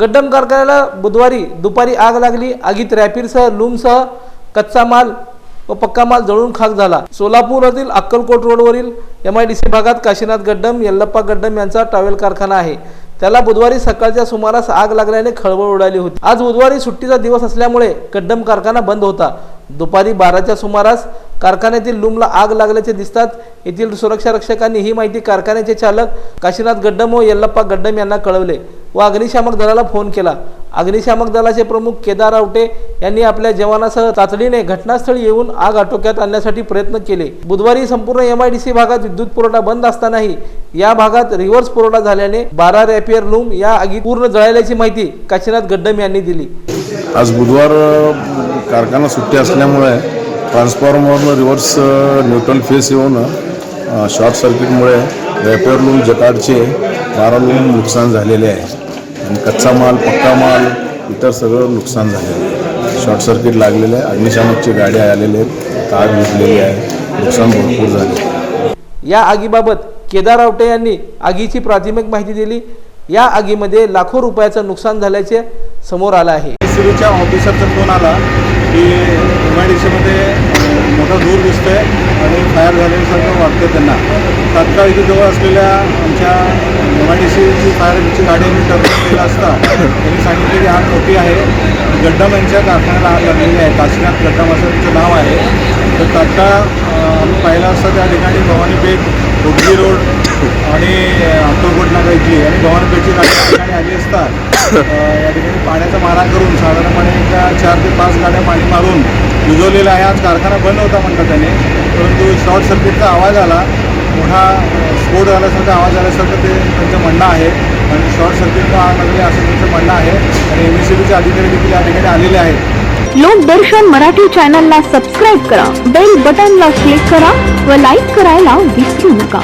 गड्डम कारखान्याला बुधवारी दुपारी आग लागली. आगीत रॅपिडसह लूमसह कच्चा माल व पक्का माल जळून खाक झाला. सोलापूरातील अक्कलकोट रोडवरील एम आय डी सी भागात काशीनाथ गड्डम यल्लप्पा गड्डम यांचा ट्रॅव्हल कारखाना आहे. त्याला बुधवारी सकाळच्या सुमारास आग लागल्याने खळबळ उडाली होती. आज बुधवारी सुट्टीचा दिवस असल्यामुळे गड्डम कारखाना बंद होता. दुपारी बाराच्या सुमारास कारखान्यातील लूमला आग लागल्याचे दिसतात. येथील सुरक्षा रक्षकांनी ही माहिती कारखान्याचे चालक काशीनाथ गड्डम व यल्लप्पा गड्डम यांना कळवले व अग्निशामक दलाला फोन केला. अग्निशामक दलाचे प्रमुख केदार आवटे यांनी आपल्या जवानासह तातडीने घटनास्थळी येऊन आग आटोक्यात आणण्यासाठी प्रयत्न केले. बुधवारी संपूर्ण एम आय डी सी भागात विद्युत पुरवठा बंद असतानाही या भागात रिव्हर्स पुरवठा झाल्याने बारा रॅपियर लूम या आगीत पूर्ण जळाल्याची माहिती काशीनाथ गड्डम यांनी दिली. आज बुधवार कारखाना सुट्टी असल्यामुळे ट्रान्सफॉर्मरनं रिव्हर्स न्यूट्रल फेस येऊन शॉर्ट सर्किटमुळे रॅपियर लूम जकाडचे बारा लूम नुकसान झालेले आहे. आणि कच्चा माल पक्का माल इतर सगळं नुकसान झालेलं आहे. शॉर्ट सर्किट लागलेलं आहे. अग्निशामकची गाड्या आलेल्या आहेत आग विजलेली आहे. नुकसान भरपूर झाले या आगीबाबत केदार आवटे यांनी आगीची प्राथमिक माहिती दिली. या आगीमध्ये लाखो रुपयाचं नुकसान झाल्याचे समोर आलं आहे. सिरीच्या ऑफिसरचा फोन आला की एम आय डी सीमध्ये मोठा धूर दिसतोय. तयार झाल्यासारखं वाटतं त्यांना. तात्काळ इथे जवळ असलेल्या आमच्या एम आय डी सीची फायरची गाडी मी टर्मिनेट केला असता त्यांनी सांगितलं की आग मोठी आहे. गड्डम यांच्या कारखान्याला आग लागलेली आहे. काशीनाथ गड्डम असं त्यांचं नाव आहे. तर तात्काळ आम्ही पाहिलं असता त्या ठिकाणी भवानी पेठ रोड आणि अक्कलकोट नाका इथली. आणि भवानीपेठची गाडी त्या ठिकाणी आली असता या ठिकाणी पाण्याचा मारा करून साधारणपणे त्या चार ते पाच गाड्या पाणी मारून विजवलेला आहे आज कारखाना बंद होता म्हणतात त्याने. परंतु शॉर्ट सर्किटचा आवाज आला मोठा स्फोट झाल्यासारखा आवाज आल्यासारखं ते त्यांचं म्हणणं आहे. आणि शॉर्ट सर्किटचा आग लागले असं त्यांचं म्हणणं आहे. आणि एम एस सी बीचे अधिकारी देखील या ठिकाणी आलेले आहेत. लोकदर्शन मराठी चॅनलला सबस्क्राईब करा. बेल बटनला क्लिक करा व लाईक करायला विसरू नका.